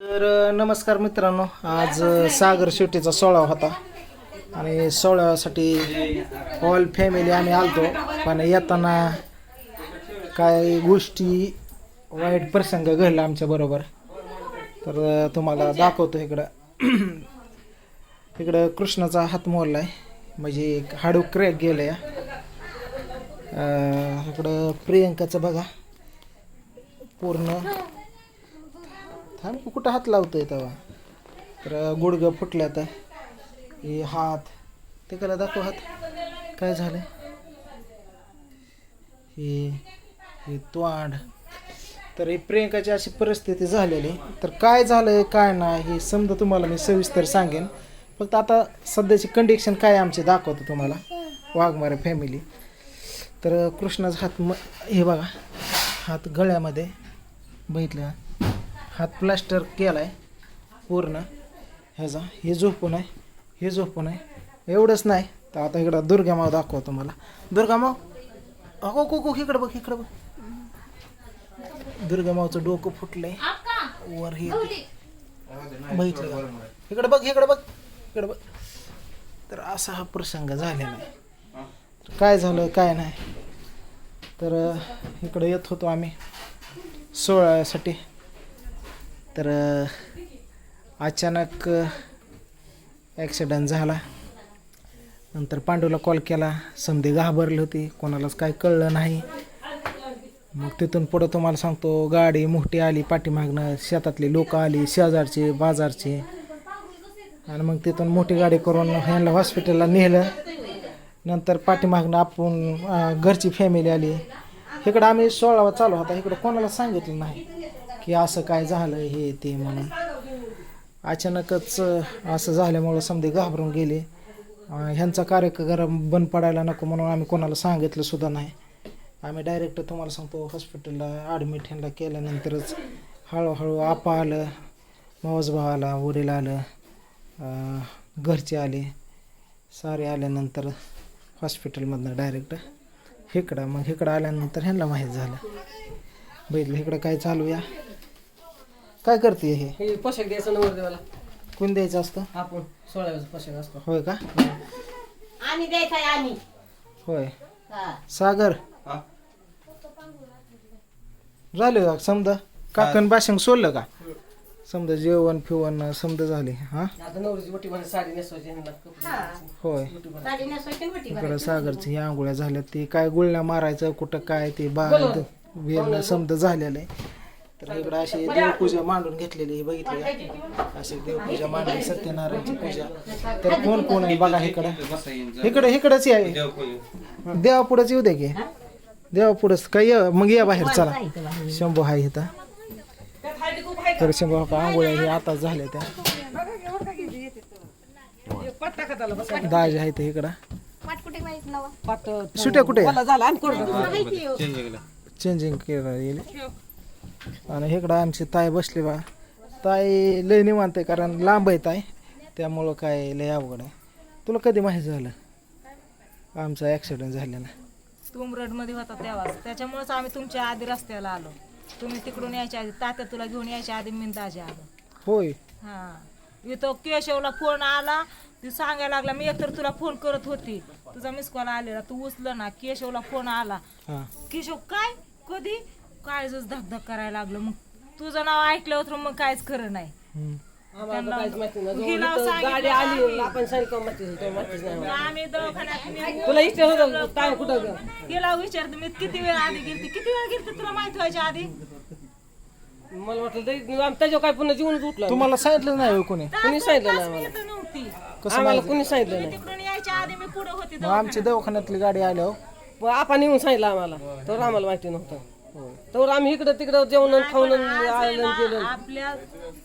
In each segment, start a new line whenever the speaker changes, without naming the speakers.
तर नमस्कार मित्रांनो. आज सागर शेवटीचा सोहळा होता. आणि सोहळ्यासाठी ऑल फॅमिली आम्ही आलतो. पण येताना काय गोष्टी वाईट प्रसंग घडला आमच्या बरोबर. तर तुम्हाला दाखवतो इकडं. इकडं कृष्णाचा हात मोडला आहे म्हणजे एक हाडू क्रॅक गेलं या इकडं प्रियंकाचं बघा. पूर्ण थांब की कुठं हात लावतोय तेव्हा? तर गुडघं फुटल्यात. हे हात ते करा दाखव हात. काय झालं हे हे तोंड. तर ही प्रियंकाची अशी परिस्थिती झालेली. तर काय झालंय काय नाही हे समजा तुम्हाला मी सविस्तर सांगेन. फक्त आता सध्याची कंडिशन काय आमची दाखवतो तुम्हाला. वाघमारे फॅमिली तर कृष्णाचा हात म हे बघा. हात गळ्यामध्ये बघितलं. हात प्लास्टर केला आहे पूर्ण. ह्याचा हे झोपून आहे हे झोपून आहे. एवढंच नाही तर आता इकडं दुर्गामाव दाखवतो तुम्हाला दुर्गामाव अगो को को इकडं बघ इकडं बघ. दुर्गामावचं डोकं फुटलंय. वर हे बघितलं? इकडं बघ इकडं बघ इकडं बघ. तर असा हा प्रसंग झालेला आहे. तर काय झालं काय नाही. तर इकडं येत होतो आम्ही सोहळ्यासाठी. तर अचानक ॲक्सिडेंट झाला. नंतर पांडूला कॉल केला. समधी घाबरली होती. कोणालाच काय कळलं नाही. मग तिथून पुढं तुम्हाला सांगतो गाडी मोठी आली पाठीमागनं शेतातली लोक आली शेजारचे बाजारचे. आणि मग तिथून मोठी गाडी करून ह्यांना हॉस्पिटलला नेलं. नंतर पाठीमागनं आपण घरची फॅमिली आली. इकडं आम्ही सोळावा चालू होता. इकडं कोणाला सांगितलं नाही. की असं काय झालं हे ते म्हणून. अचानकच असं झाल्यामुळं समजे घाबरून गेले. ह्यांचा कार्यक्रम बंद पडायला नको म्हणून आम्ही कोणाला सांगितलं सुद्धा नाही. आम्ही डायरेक्ट तुम्हाला सांगतो हॉस्पिटलला ॲडमिट ह्यांना केल्यानंतरच हळूहळू आपा आलं मावसभाव आला वडील आलं घरचे आले. सारे आल्यानंतर हॉस्पिटलमधनं डायरेक्ट इकडं मग इकडं आल्यानंतर ह्यांना माहीत झालं. बघितलं इकडं काय चालू या. काय करते हे?
हे पोशाख द्यायचं नवर देवाला
कोण द्यायचं असतं?
आपण सोळाव्याचा पोशाख असतो.
होय का?
आम्ही द्यायचा आम्ही.
होय.
हा.
सागर. झालं का? समजा काकण बाशिंग सोडलं का? समजा जेवण फिवण समजा झाले. हा?
आता नवरीची मोठी म्हणजे साडी नेसवायची ह्यांना कपडे
हा.
होय.
साडी नेसवायची आणि वटी
इकडं सागरची ह्या आंघोळ्या झाल्या ते काय गुळण्या मारायचं कुठं काय ते बा समजा झालेलं आहे. तर इकडं अशी देवपूजा मांडून घेतलेली आहे बघितली का? अशी देवपूजा मांडली सत्यनारायणची पूजा. तर कोण कोण आहे बघा इकडं? इकडं इकडंच आहे देवा पुढंच येऊ दे की. देवा पुढंच. काय ये मग या बाहेर चला. शंभू हाय इथं. तर शंभू का आंघोळ्या हे आता झाल्या त्या. दाजी आहेत इकडं.
पाट
सुट्या कुठे आहे?
झाला
चेंजिंग केलं येईल. आणि इकडं आमची ताई बसली बा. ताई लय निवांत आहे कारण लांब आहे ताई. त्यामुळं काय लय अवघड आहे. तुला कधी माहीत झालं? आमचा ॲक्सिडेंट झालेला.
मध्ये होता तेव्हाच. त्याच्यामुळेच आम्ही तुमच्या आधी रस्त्याला आलो. तुम्ही तिकडून यायच्या आधी तात्या तुला घेऊन यायच्या आधी मी दाजी आलो.
होय.
हा. इथं केशवला फोन आला. ती सांगायला लागला मी एकतर तुला फोन करत होती. तुझा मिस कॉल आलेला. तू उचल ना. केशवला फोन आला. केशव काय? कधी? काळजच धकधक करायला लागलं. मग तुझं नाव ऐकलं होतं मग काहीच खरं नाही.
हम्म.
आम्हाला काहीच माहिती नाही.
हिला
जवळ इथं
सांगितलं
गाडी आली. आपण सांगितलं माहिती तो माहितीच नाही मला.
आम्ही दवाखान्यात
तुला इथे होतं काय कुठं ग?
तिला विचारते मी किती वेळ आधी गेलती? किती वेळ गेलती तुला माहीत व्हायच्या आधी?
मला वाटलं तरी आम्ही त्याच्यावर काय पुन्हा जीवनच उठलं
तुम्हाला सांगितलं नाही होय कोणी?
कुणी सांगितलं नाही आम्हाला?
नव्हती.
कसं
आम्हाला कुणी सांगितलं नाही.
तिकडून यायच्या आधी मी पुढे होती
मग आमची दवाखान्यातली गाडी आल्यावर
मग आपण येऊन सांगितलं आम्हाला. तर आम्हाला माहिती नव्हतं. तर आम्ही इकडं तिकडं जेवण खाऊन आलं आणि गेलं
आपल्या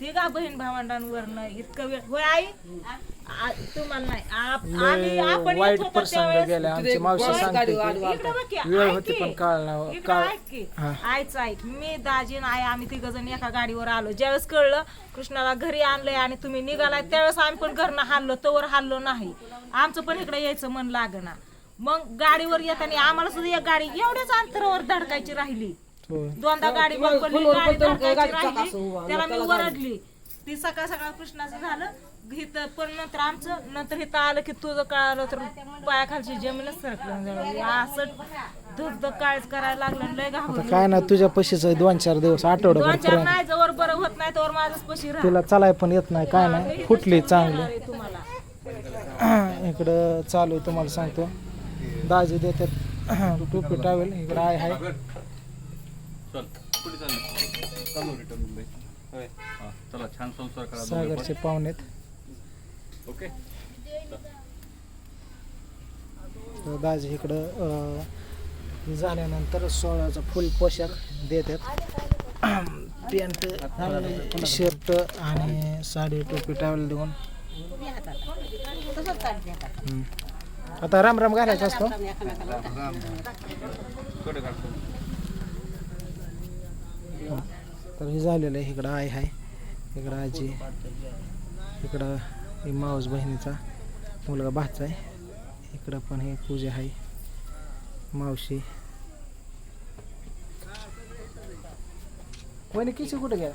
तिघा बहीण भावंडांवरनं इतकं वेळ होय आई? आ- तुम्हाला नाही. आप- आम्ही आपण येत
वाईट
होतो
प्रसंग
त्यावेळेस.
गेला. आमची मावशी सांगते की
इकडं बघ की,
वेळ
ऐक
होती
की.
पण काळ नाही
इकडं
काळ
ऐक की. आईच ऐक. मी दाजी आणि आई आम्ही तिघ जण एका गाडीवर आलो. ज्यावेळेस कळलं कृष्णाला घरी आणलंय आणि तुम्ही निघालाय त्यावेळेस आम्ही पण घरनं हल्लो तोवर हल्लो नाही. आमचं पण इकडे यायचं मन लागना. मग गाडीवर येताना आम्हाला सुद्धा एक गाडी एवढ्याच अंतरावर धडकायची राहिली. दोनदा गाडी बंद पडली गाडी धडकायची राहिली. त्याला मी वरडली. ती सकाळ सकाळ कृष्णाचं झालं. इथं पण नंतर आमचं नंतर इथं आलं की तुझं कळालं तर पायाखालची जमीनच सरकलं. असं धग काळच करायला लागलं लय घाबरली.
काय ना तुझ्या पशीच दोन चार दिवस आठवडाभर
दोन चार नाही जवळ बरं होत नाही तर माझंच पशी राहा.
तिला चालाय पण येत नाही काय नाही फुटली चांगली.
तुम्हाला.
इकडं चालू आहे तुम्हाला सांगतो. दाजी देतात. टोपी टावेल इकडं आहे हाय
चल कुठे चाललं? चालू रिटर्न मुंबई. होय. हा चला छान संसार करा
सागरचे पाहुणेत.
ओके.
तर दाजी इकडं झाल्यानंतर सोळाचा फुल पोशाख देतात. पॅन्ट शर्ट आणि साडी टोपी टावेल देऊन. आता राम राम घालायचा असतो. तर हे झालेलं आहे इकडं आई आहे इकडं आजी इकडं ही मावस बहिणीचा मुलगा भाचा आहे इकडं पण हे पूजा आहे मावशी. वहिनी किशी कुठे गेला?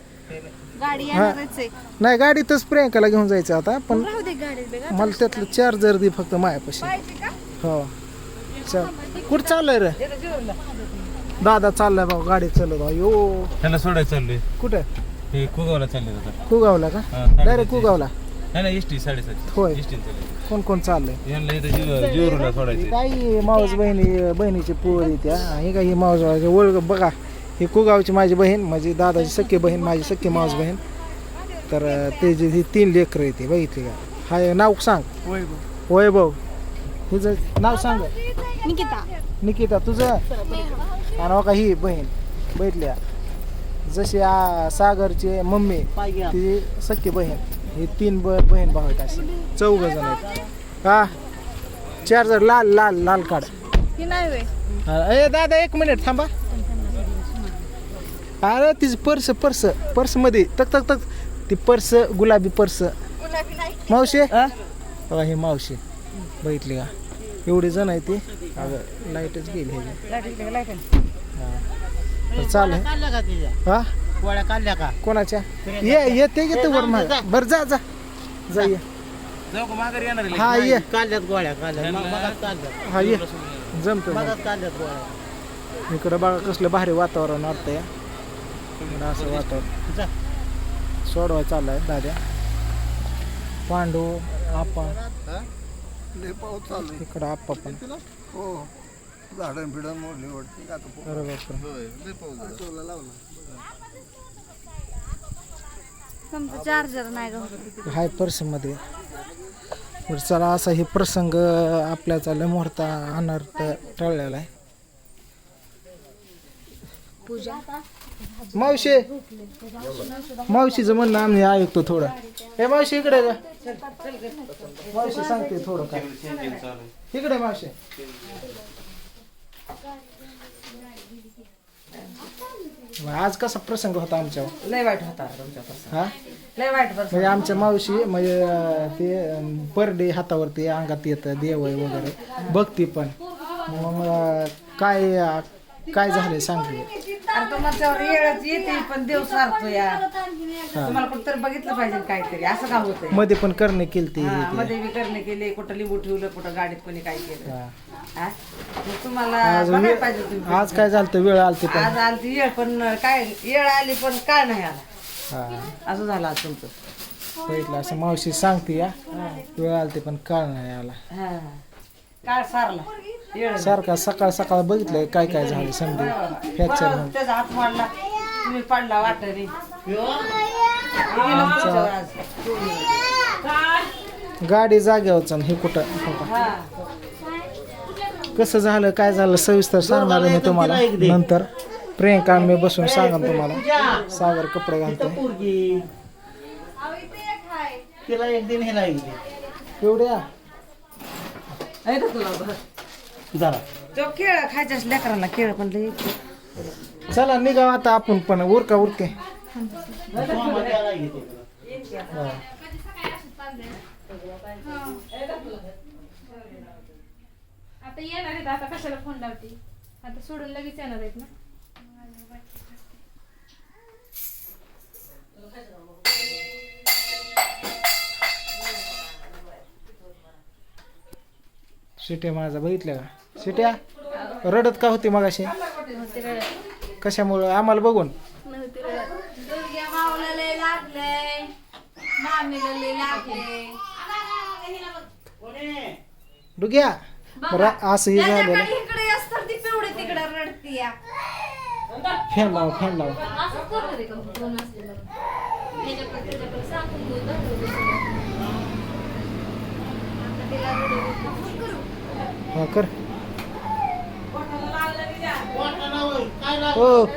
हा. नाही गाडीतच प्रियंकाला घेऊन जायचं आता पण मला त्यातलं चार्जर दे फक्त मायापाशी. हो. चल. कुठं चाललंय रे? दादा चाललाय बाबा गाडी चालत अयो
त्याला सोडायला चाललोय.
कुठं?
हे कुगावला चालले आता.
कुगावला का?
हा,
डायरेक्ट कुगावला.
नाही नाही
होय. कोण कोण चाललंय?
यांना इथं जीव जीवरूला सोडायचे
काही मावस बहिणी बहिणीची पोरी त्या. ही काही मावस ओळख बघा. ही कुगावची माझी बहीण माझी दादाची सख्खी बहीण माझी सख्खी मावस बहीण. तर ते जे ही तीन लेकरं येते बघितली का? हाय नाव सांग. वैभव. तुझं नाव सांग.
निकिता.
निकिता तुझं? आणि हो का ही बहीण बैठल्या. जशी आ सागरची मम्मी ती सख्खी बहीण. ही तीन ब बहीण भाऊ आहेत अशी चौघ जण आहेत. हा चार्जर लाल लाल लाल काढ. हा, ए दादा एक मिनिट थांबा. अरे तिची पर्स पर्स पर्समध्ये तक तक तक ती पर्स गुलाबी पर्स. मावशी? बघा ही मावशी. बघितली का? एवढी जण आहे ती. अगं लाईटच गेली हा. चालेल हा?
गोळ्या काढल्या का?
कोणाच्या? ये येते की तू वर माग बर जा जा. जा ये? हा ये.
काढल्यात गोळ्या काढल्यात.
हा ये. जमतो इकडं बघा कसलं भारी वातावरण वाटतंय. इकडं असं
जा.
सोडवाय चाललाय दाद्या. पांडू आप्पा. इकडं आप्पा पण.
झाडं फिडं मोडली वाटते का
चार्जर नाही गं.
हाय पर्समध्ये. चला असा हे प्रसंग आपल्याचा लय मोठा अनर्थ टळलेला आहे. मावशी. मावशीचं म्हणणं आम्ही ऐकतो थोडं. हे मावशी इकडे जा. मावशी सांगते थोडं काय. इकडे मावशी. आज कसा प्रसंग होता आमच्यावर
लय वाईट होता
हा?
लय वाईट बरं
म्हणजे आमच्या मावशी म्हणजे अं, ते पर डे हातावरती अंगात येतं देव आहे वगैरे. बघती पण. मग अं, काय काय झालंय सांग.
तुमच्यावर येळच येते पण देव सारतो या. तुम्हाला बघितलं पाहिजे काहीतरी असं का होतंय?
मध्ये पण करणे केलती
हा, मध्ये बी करणे केले कुठं लिंबू ठेवलं कुठं गाडीत कोणी काय केलं.
हा.
मग तुम्हाला
आज
बघायला
वे-
पाहिजे तुम्ही.
आज काय झालं वेळ आलती पण.
आज आलती येळ पण काय येळ आली पण काय नाही आला.
हा.
असं झालं आज तुमचं.
बघितलं असं मावशी सांगते या वेळ आलती पण काळ नाही आला.
हा. काळ सारला.
सारखा सकाळ सकाळ बघितलं काय काय झालं समजे. फ्रॅक्चर
परत त्याचा हात तुम्ही पडला वाटरी.
गाडी जागेवरच हे कुठं? हो? कसं झालं काय झालं सविस्तर सांगणार मी तुम्हाला. नंतर प्रियंका मी बसून सांगा तुम्हाला. सागर कपडे
पोरगी. तिला एक दिन हे लागली
एवढ्या?
जरा.
तो केळ खायच्या लेकरांना केळ पण लई.
चला निघा आता आपण पण. उरका उरके.
आता येणार आहेत आता कशाला फोन लावते? आता सोडून लगेच येणार आहेत ना?
शिट्या माझा बघितल्या का? शिट्या? रडत का होती मगाशी? कशामुळं? आम्हाला बघून. डुग्या बरं असं हे झालेलं. फॅन लाव फॅन लाव.
असं करणार
हो.